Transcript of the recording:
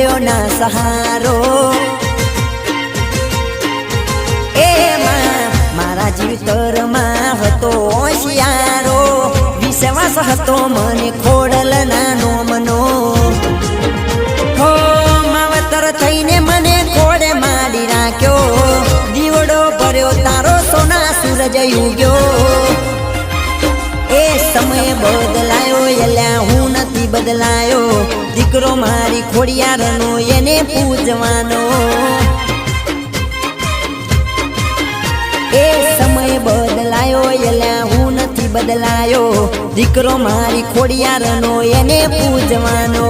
સહારો. એમાં મારા જીવતરમાં હતો હોશિયારો. વિશ્વાસ હતો મને ખોડલ નાનો મનો માવતર થઈને મને ખોડે મારી રાખ્યો દીવડો ભર્યો તારો સોના સૂરજ ઉગ્યો. એ સમય બદલાયો, એલ્યા હું નથી બદલાયો. દીકરો મારી ખોડિયારનો એને પૂજવાનો. એ સમય બદલાયો એલ્યા હું નથી બદલાયો. દીકરો મારી ખોડિયારનો એને પૂજવાનો.